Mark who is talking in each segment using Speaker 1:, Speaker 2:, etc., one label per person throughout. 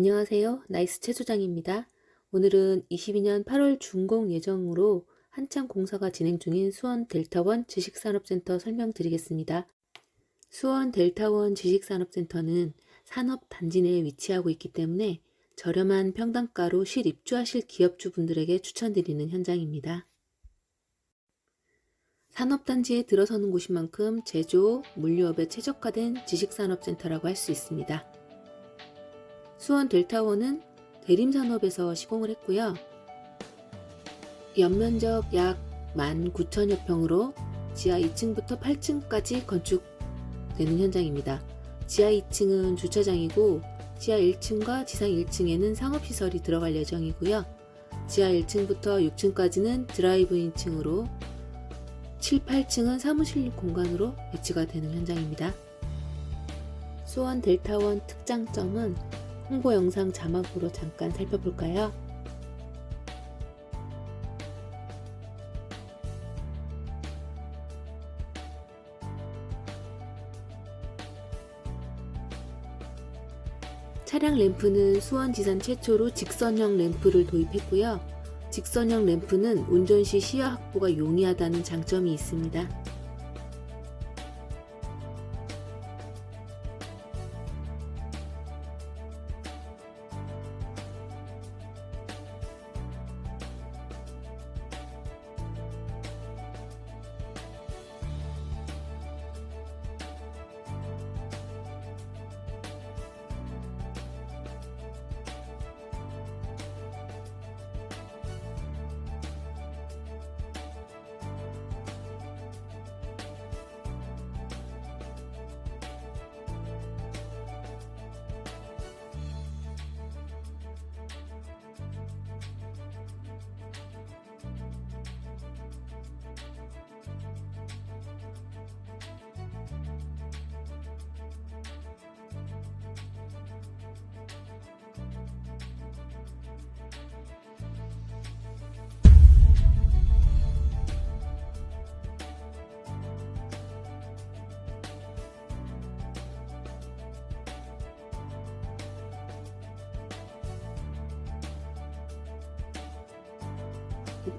Speaker 1: 안녕하세요. 나이스 최소장입니다. 오늘은 22년 8월 준공 예정으로 한창 공사가 진행 중인 수원 델타원 지식산업센터 설명드리겠습니다. 수원 델타원 지식산업센터는 산업단지 내에 위치하고 있기 때문에 저렴한 평당가로 실입주하실 기업주분들에게 추천드리는 현장입니다. 산업단지에 들어서는 곳인 만큼 제조, 물류업에 최적화된 지식산업센터라고 할 수 있습니다. 수원 델타원은 대림산업에서 시공을 했고요. 연면적 약 19,000여 평으로 지하 2층부터 8층까지 건축되는 현장입니다. 지하 2층은 주차장이고 지하 1층과 지상 1층에는 상업시설이 들어갈 예정이고요. 지하 1층부터 6층까지는 드라이브인층으로 7, 8층은 사무실 공간으로 배치가 되는 현장입니다. 수원 델타원 특장점은 홍보 영상 자막으로 잠깐 살펴볼까요? 차량 램프는 수원지산 최초로 직선형 램프를 도입했고요. 직선형 램프는 운전 시 시야 확보가 용이하다는 장점이 있습니다.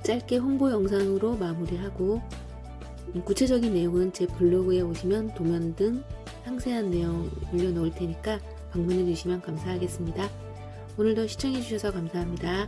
Speaker 1: 짧게 홍보 영상으로 마무리하고 음, 구체적인 내용은 제 블로그에 오시면 도면 등 상세한 내용 올려놓을 테니까 방문해 주시면 감사하겠습니다. 오늘도 시청해 주셔서 감사합니다.